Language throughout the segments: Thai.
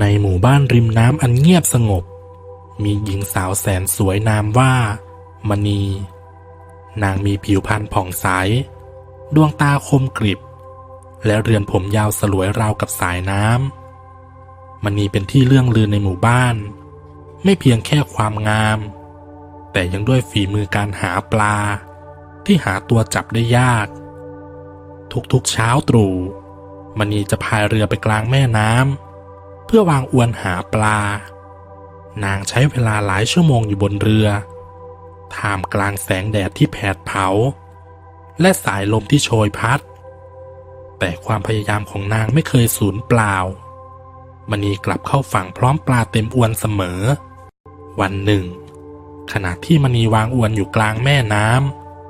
ในหมู่บ้านริมน้ำอันเงียบสงบ มีหญิงสาวแสนสวยนามว่ามณี นางมีผิวพรรณผ่องใส ดวงตาคมกริบ และเรือนผมยาวสลวยราวกับสายน้ำมณีเป็นที่เลื่องลือในหมู่บ้าน ไม่เพียงแค่ความงาม แต่ยังด้วยฝีมือการหาปลา ที่หาตัวจับได้ยาก ทุกๆเช้าตรู่มณีจะพายเรือไปกลางแม่น้ำ เพื่อวางอวนหาปลา นางใช้เวลาหลายชั่วโมงอยู่บนเรือ ท่ามกลางแสงแดดที่แผดเผา และสายลมที่โชยพัด แต่ความพยายามของนางไม่เคยสูญเปล่ามณีกลับเข้าฝั่งพร้อมปลาเต็มอวนเสมอ วันหนึ่ง ขณะที่มณีวางอวนอยู่กลางแม่น้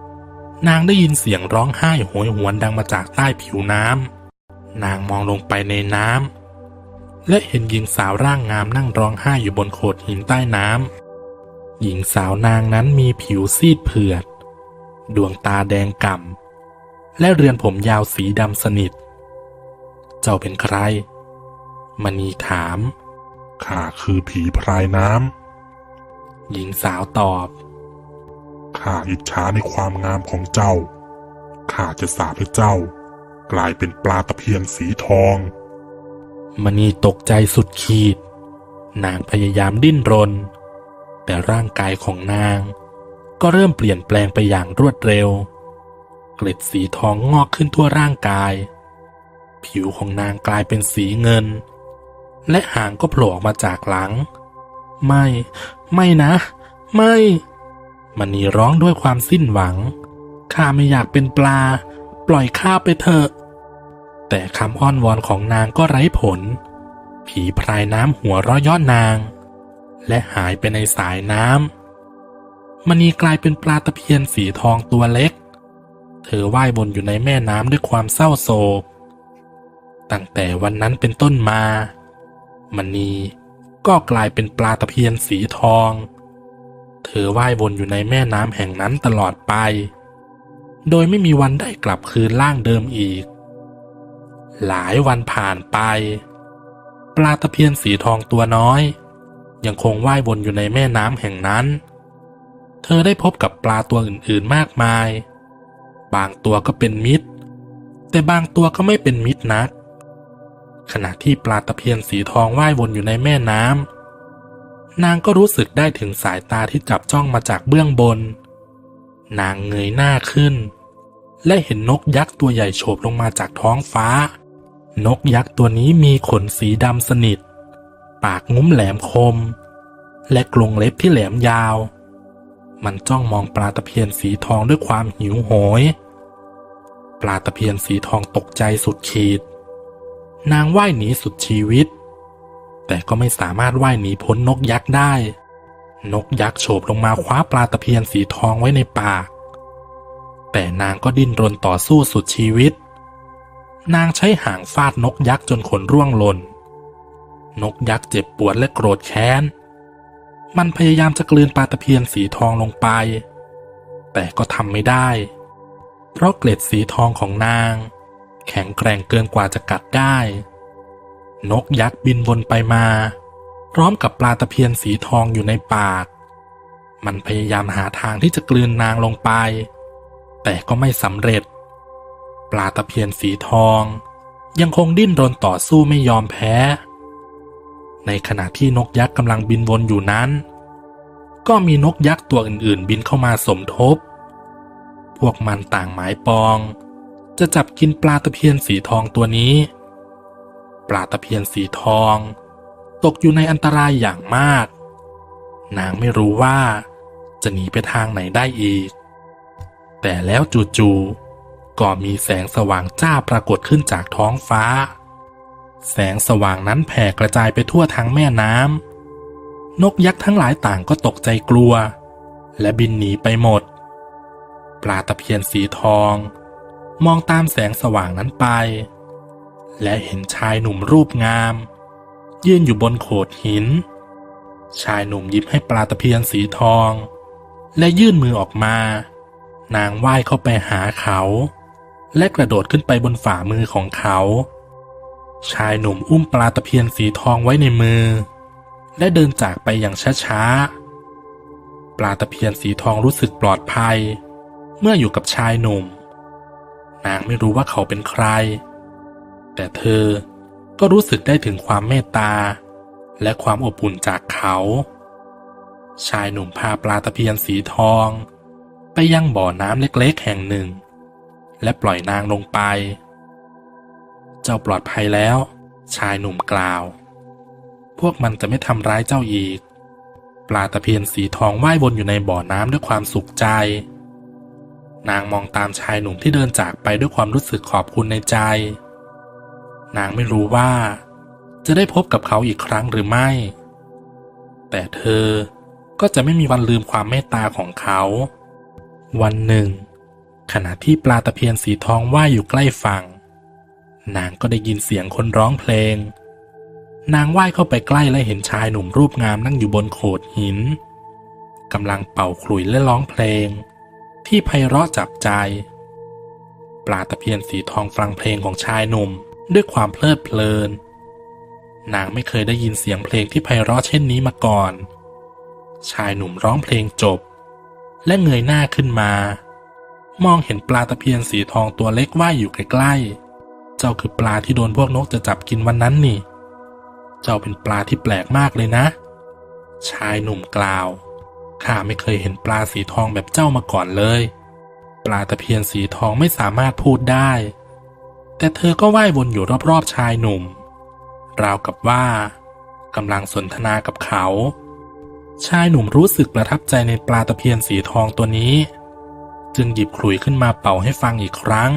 ำนางได้ยินเสียงร้องไห้โหยหวนดังมาจากใต้ผิวน้ำนางมองลงไปในน้ำ และเห็นหญิงสาวร่างงามนั่งร้องไห้อยู่บนโขดหินใต้น้ำ หญิงสาวนางนั้นมีผิวซีดเผือด ดวงตาแดงก่ำ และเรือนผมยาวสีดำสนิท เจ้าเป็นใคร มณีถาม ข้าคือผีพรายน้หญิงสาวตอบำข้าอิจฉาในความงามของเจ้า ข้าจะสาปให้เจ้า กลายเป็นปลาตะเพียนสีทอง มณีตกใจสุดขีด นางพยายามดิ้นรน แต่ร่างกายของนางก็เริ่มเปลี่ยนแปลงไปอย่างรวดเร็ว เกล็ดสีทองงอกขึ้นทั่วร่างกาย ผิวของนางกลายเป็นสีเงิน และหางก็โผล่ออกมาจากหลัง ไม่ ไม่นะ ไม่มณีร้องด้วยความสิ้นหวัง ข้าไม่อยากเป็นปลา ปล่อยข้าไปเถอะ แต่คำอ้อนวอนของนางก็ไร้ผล ผีพรายน้ำหัวราะเย่อนนาง และหายไปในสายน้ำมณีกลายเป็นปลาตะเพียนสีทองตัวเล็ก เธอว่ายวนอยู่ในแม่น้ำด้วยความเศร้าโศก ตั้งแต่วันนั้นเป็นต้นมามณีก็กลายเป็นปลาตะเพียนสีทอง เธอว่ายวนอยู่ในแม่น้ำแห่งนั้นตลอดไป โดยไม่มีวันได้กลับคืนร่างเดิมอีก หลายวันผ่านไป ปลาตะเพียนสีทองตัวน้อย ยังคงว่ายวนอยู่ในแม่น้ำแห่งนั้น เธอได้พบกับปลาตัวอื่นๆมากมาย บางตัวก็เป็นมิตร แต่บางตัวก็ไม่เป็นมิตรนัก ขณะที่ปลาตะเพียนสีทองว่ายวนอยู่ในแม่น้ำนางก็รู้สึกได้ถึงสายตาที่จับจ้องมาจากเบื้องบน นางเงยหน้าขึ้นและเห็นนกยักษ์ตัวใหญ่โฉบลงมาจากท้องฟ้า นกยักษ์ตัวนี้มีขนสีดำสนิท ปากงุ้มแหลมคม และกรงเล็บที่แหลมยาว มันจ้องมองปลาตะเพียนสีทองด้วยความหิวโหย ปลาตะเพียนสีทองตกใจสุดขีด นางว่ายหนีสุดชีวิต แต่ก็ไม่สามารถว่ายหนีพ้นนกยักษ์ได้ นกยักษ์โฉบลงมาคว้าปลาตะเพียนสีทองไว้ในปาก แต่นางก็ดิ้นรนต่อสู้สุดชีวิต นางใช้หางฟาดนกยักษ์จนขนร่วงหล่น นกยักษ์เจ็บปวดและโกรธแค้น มันพยายามจะกลืนปลาตะเพียนสีทองลงไป แต่ก็ทำไม่ได้ เพราะเกล็ดสีทองของนาง แข็งแกร่งเกินกว่าจะกัดได้ นกยักษ์บินวนไปมา พร้อมกับปลาตะเพียนสีทองอยู่ในปาก มันพยายามหาทางที่จะกลืนนางลงไป แต่ก็ไม่สำเร็จ ปลาตะเพียนสีทอง ยังคงดิ้นรนต่อสู้ไม่ยอมแพ้ ในขณะที่นกยักษ์กำลังบินวนอยู่นั้น ก็มีนกยักษ์ตัวอื่นๆ บินเข้ามาสมทบ พวกมันต่างหมายปอง จะจับกินปลาตะเพียนสีทองตัวนี้ ปลาตะเพียนสีทอง ตกอยู่ในอันตรายอย่างมาก นางไม่รู้ว่าจะหนีไปทางไหนได้อีก แต่แล้วจู่ๆ ก็มีแสงสว่างจ้าปรากฏขึ้นจากท้องฟ้า แสงสว่างนั้นแผ่กระจายไปทั่วทั้งแม่น้ำนกยักษ์ทั้งหลายต่างก็ตกใจกลัว และบินหนีไปหมด ปลาตะเพียนสีทอง มองตามแสงสว่างนั้นไป และเห็นชายหนุ่มรูปงาม ยืนอยู่บนโขดหิน ชายหนุ่มยิ้มให้ปลาตะเพียนสีทอง และยื่นมือออกมา นางว่ายเข้าไปหาเขา และกระโดดขึ้นไปบนฝ่ามือของเขา ชายหนุ่มอุ้มปลาตะเพียนสีทองไว้ในมือ และเดินจากไปอย่างช้าๆ ปลาตะเพียนสีทองรู้สึกปลอดภัย เมื่ออยู่กับชายหนุ่ม นางไม่รู้ว่าเขาเป็นใคร แต่เธอก็รู้สึกได้ถึงความเมตตา และความอบอุ่นจากเขา ชายหนุ่มพาปลาตะเพียนสีทอง ไปยังบ่อน้ำเล็กๆแห่งหนึ่ง และปล่อยนางลงไป เจ้าปลอดภัยแล้ว ชายหนุ่มกล่าว พวกมันจะไม่ทำร้ายเจ้าอีก ปลาตะเพียนสีทองว่ายวนอยู่ในบ่อน้ำด้วยความสุขใจ นางมองตามชายหนุ่มที่เดินจากไปด้วยความรู้สึกขอบคุณในใจ นางไม่รู้ว่า จะได้พบกับเขาอีกครั้งหรือไม่ แต่เธอก็จะไม่มีวันลืมความเมตตาของเขา วันหนึ่ง ขณะที่ปลาตะเพียนสีทองว่ายอยู่ใกล้ฝั่ง นางก็ได้ยินเสียงคนร้องเพลง นางว่ายเข้าไปใกล้และเห็นชายหนุ่มรูปงามนั่งอยู่บนโขดหินกำลังเป่าขลุ่ยและร้องเพลง ที่ไพเราะจับใจ ปลาตะเพียนสีทองฟังเพลงของชายหนุ่มด้วยความเพลิดเพลิน นางไม่เคยได้ยินเสียงเพลงที่ไพเราะเช่นนี้มาก่อน ชายหนุ่มร้องเพลงจบ และเงยหน้าขึ้นมา มองเห็นปลาตะเพียนสีทองตัวเล็กว่ายอยู่ใกล้ๆ เจ้าคือปลาที่โดนพวกนกจะจับกินวันนั้นนี่ เจ้าเป็นปลาที่แปลกมากเลยนะ ชายหนุ่มกล่าว ข้าไม่เคยเห็นปลาสีทองแบบเจ้ามาก่อนเลย ปลาตะเพียนสีทองไม่สามารถพูดได้ แต่เธอก็ว่ายวนอยู่รอบๆชายหนุ่ม ราวกับว่ากำลังสนทนากับเขา ชายหนุ่มรู้สึกประทับใจในปลาตะเพียนสีทองตัวนี้ จึงหยิบขลุ่ยขึ้นมาเป่าให้ฟังอีกครั้ง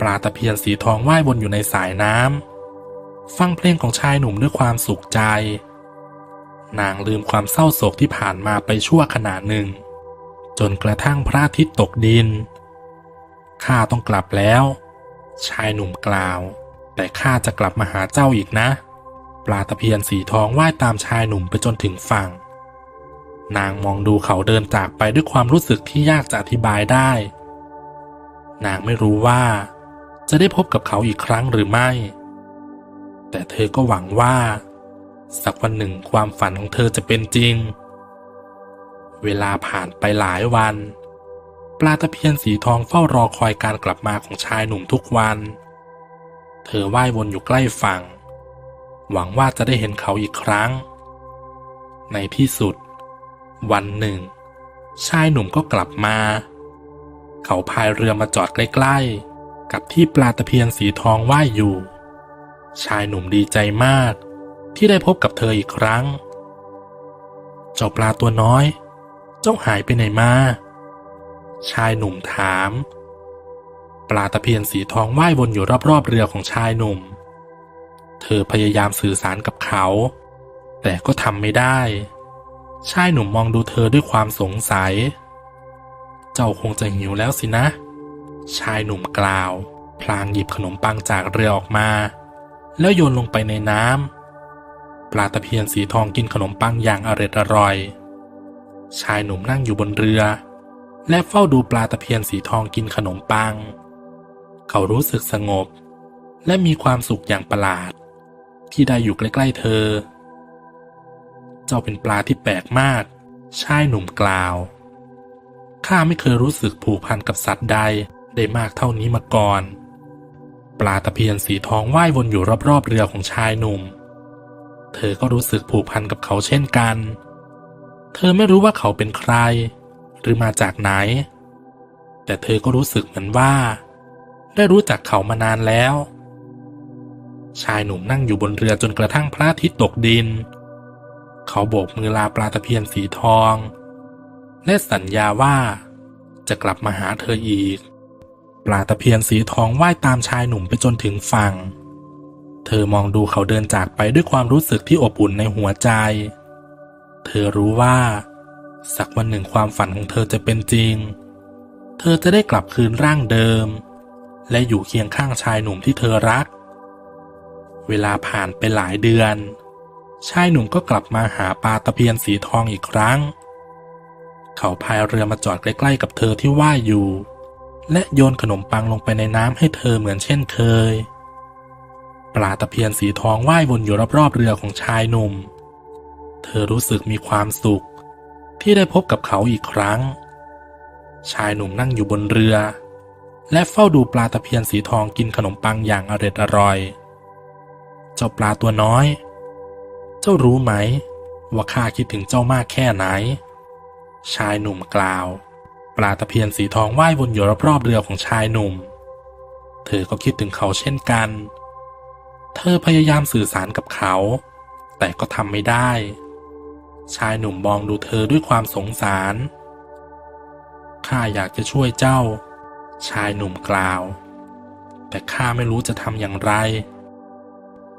ปลาตะเพียนสีทองว่ายวนอยู่ในสายน้ำฟังเพลงของชายหนุ่มด้วยความสุขใจ นางลืมความเศร้าโศกที่ผ่านมาไปชั่วขณะหนึ่ง จนกระทั่งพระอาทิตย์ตกดิน ข้าต้องกลับแล้ว ชายหนุ่มกล่าว แต่ข้าจะกลับมาหาเจ้าอีกนะ ปลาตะเพียนสีทองว่ายตามชายหนุ่มไปจนถึงฝั่ง นางมองดูเขาเดินจากไปด้วยความรู้สึกที่ยากจะอธิบายได้ นางไม่รู้ว่า จะได้พบกับเขาอีกครั้งหรือไม่ แต่เธอก็หวังว่า สักวันหนึ่งความฝันของเธอจะเป็นจริง เวลาผ่านไปหลายวัน ปลาตะเพียนสีทองเฝ้ารอคอยการกลับมาของชายหนุ่มทุกวัน เธอว่ายวนอยู่ใกล้ฝั่ง หวังว่าจะได้เห็นเขาอีกครั้ง ในที่สุด วันหนึ่ง ชายหนุ่มก็กลับมา เขาพายเรือมาจอดใกล้ๆ กับที่ปลาตะเพียนสีทองว่ายอยู่ ชายหนุ่มดีใจมาก ที่ได้พบกับเธออีกครั้ง เจ้าปลาตัวน้อย เจ้าหายไปไหนมา ชายหนุ่มถาม ปลาตะเพียนสีทองว่ายวนอยู่รอบๆเรือของชายหนุ่ม เธอพยายามสื่อสารกับเขา แต่ก็ทำไม่ได้ ชายหนุ่มมองดูเธอด้วยความสงสัย เจ้าคงจะหิวแล้วสินะ ชายหนุ่มกล่าว พลางหยิบขนมปังจากเรือออกมา แล้วโยนลงไปในน้ำปลาตะเพียนสีทองกินขนมปังอย่างอร็ดอร่อย ชายหนุ่มนั่งอยู่บนเรือ และเฝ้าดูปลาตะเพียนสีทองกินขนมปัง เขารู้สึกสงบ และมีความสุขอย่างประหลาด ที่ได้อยู่ใกล้ๆเธอ เจ้าเป็นปลาที่แปลกมาก ชายหนุ่มกล่าว ข้าไม่เคยรู้สึกผูกพันกับสัตว์ใดได้มากเท่านี้มาก่อน ปลาตะเพียนสีทองว่ายวนอยู่รอบๆเรือของชายหนุ่ม เธอก็รู้สึกผูกพันกับเขาเช่นกัน เธอไม่รู้ว่าเขาเป็นใคร หรือมาจากไหน แต่เธอก็รู้สึกเหมือนว่า ได้รู้จักเขามานานแล้ว ชายหนุ่มนั่งอยู่บนเรือจนกระทั่งพระอาทิตย์ตกดิน เขาโบกมือลาปลาตะเพียนสีทอง และสัญญาว่า จะกลับมาหาเธออีก ปลาตะเพียนสีทองว่ายตามชายหนุ่มไปจนถึงฝั่ง เธอมองดูเขาเดินจากไปด้วยความรู้สึกที่อบอุ่นในหัวใจ เธอรู้ว่า สักวันหนึ่งความฝันของเธอจะเป็นจริง เธอจะได้กลับคืนร่างเดิม และอยู่เคียงข้างชายหนุ่มที่เธอรัก เวลาผ่านไปหลายเดือน ชายหนุ่มก็กลับมาหาปลาตะเพียนสีทองอีกครั้ง เขาพายเรือมาจอดใกล้ๆกับเธอที่ว่ายอยู่ และโยนขนมปังลงไปในน้ำให้เธอเหมือนเช่นเคย ปลาตะเพียนสีทองว่ายวนอยู่รอบๆเรือของชายหนุ่ม เธอรู้สึกมีความสุข ที่ได้พบกับเขาอีกครั้ง ชายหนุ่มนั่งอยู่บนเรือ และเฝ้าดูปลาตะเพียนสีทองกินขนมปังอย่างอร็ดอร่อย เจ้าปลาตัวน้อย เจ้ารู้ไหม ว่าข้าคิดถึงเจ้ามากแค่ไหน ชายหนุ่มกล่าว ปลาตะเพียนสีทองว่ายวนอยู่รอบๆเรือของชายหนุ่ม เธอก็คิดถึงเขาเช่นกัน เธอพยายามสื่อสารกับเขา แต่ก็ทำไม่ได้ ชายหนุ่มมองดูเธอด้วยความสงสาร ข้าอยากจะช่วยเจ้า ชายหนุ่มกล่าว แต่ข้าไม่รู้จะทำอย่างไร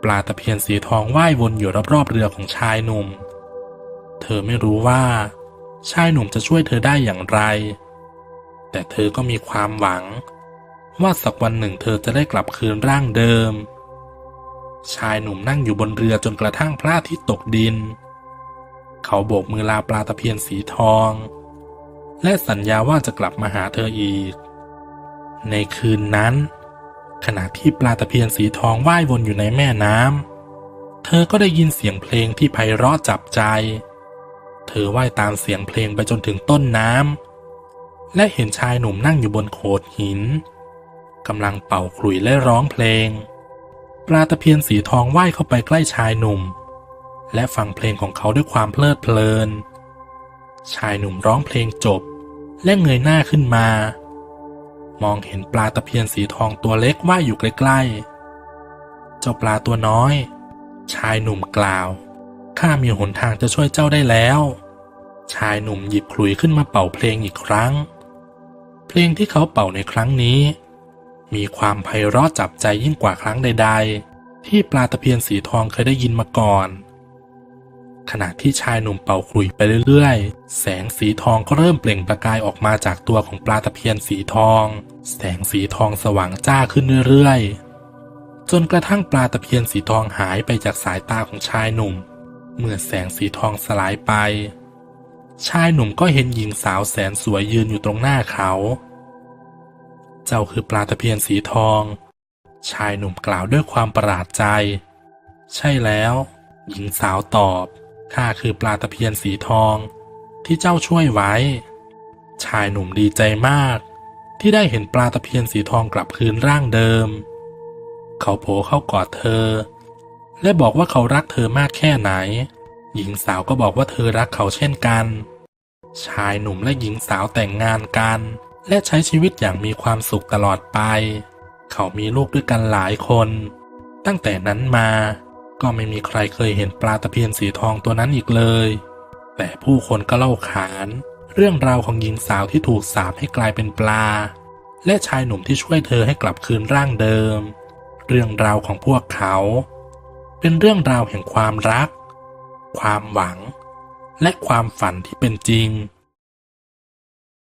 ปลาตะเพียนสีทองว่ายวนอยู่รอบๆเรือของชายหนุ่ม เธอไม่รู้ว่า ชายหนุ่มจะช่วยเธอได้อย่างไร แต่เธอก็มีความหวัง ว่าสักวันหนึ่งเธอจะได้กลับคืนร่างเดิม ชายหนุ่มนั่งอยู่บนเรือจนกระทั่งพระอาทิตย์ตกดิน เขาโบกมือลาปลาตะเพียนสีทอง และสัญญาว่าจะกลับมาหาเธออีก ในคืนนั้น ขณะที่ปลาตะเพียนสีทองว่ายวนอยู่ในแม่น้ำ เธอก็ได้ยินเสียงเพลงที่ไพเราะจับใจ เธอว่ายตามเสียงเพลงไปจนถึงต้นน้ำ และเห็นชายหนุ่มนั่งอยู่บนโขดหินกำลังเป่าขลุ่ยและร้องเพลง ปลาตะเพียนสีทองว่ายเข้าไปใกล้ชายหนุ่ม และฟังเพลงของเขาด้วยความเพลิดเพลิน ชายหนุ่มร้องเพลงจบ และเงยหน้าขึ้นมา มองเห็นปลาตะเพียนสีทองตัวเล็กว่ายอยู่ใกล้ๆ เจ้าปลาตัวน้อย ชายหนุ่มกล่าว ข้ามีหนทางจะช่วยเจ้าได้แล้ว ชายหนุ่มหยิบขลุ่ยขึ้นมาเป่าเพลงอีกครั้ง เพลงที่เขาเป่าในครั้งนี้ มีความไพเราะจับใจยิ่งกว่าครั้งใด ๆ ที่ปลาตะเพียนสีทองเคยได้ยินมาก่อน ขณะที่ชายหนุ่มเป่าขลุ่ยไปเรื่อยๆ แสงสีทองก็เริ่มเปล่งประกายออกมาจากตัวของปลาตะเพียนสีทอง แสงสีทองสว่างจ้าขึ้นเรื่อยๆ จนกระทั่งปลาตะเพียนสีทองหายไปจากสายตาของชายหนุ่ม เมื่อแสงสีทองสลายไป ชายหนุ่มก็เห็นหญิงสาวแสนสวยยืนอยู่ตรงหน้าเขา เจ้าคือปลาตะเพียนสีทอง ชายหนุ่มกล่าวด้วยความประหลาดใจ ใช่แล้ว หญิงสาวตอบ ข้าคือปลาตะเพียนสีทอง ที่เจ้าช่วยไว้ ชายหนุ่มดีใจมาก ที่ได้เห็นปลาตะเพียนสีทองกลับคืนร่างเดิม เขาโผล่เข้ากอดเธอ และบอกว่าเขารักเธอมากแค่ไหน หญิงสาวก็บอกว่าเธอรักเขาเช่นกัน ชายหนุ่มและหญิงสาวแต่งงานกัน และใช้ชีวิตอย่างมีความสุขตลอดไป เขามีลูกด้วยกันหลายคน ตั้งแต่นั้นมา ก็ไม่มีใครเคยเห็นปลาตะเพียนสีทองตัวนั้นอีกเลย แต่ผู้คนก็เล่าขาน เรื่องราวของหญิงสาวที่ถูกสาปให้กลายเป็นปลา และชายหนุ่มที่ช่วยเธอให้กลับคืนร่างเดิม เรื่องราวของพวกเขา เป็นเรื่องราวแห่งความรัก ความหวัง และความฝันที่เป็นจริง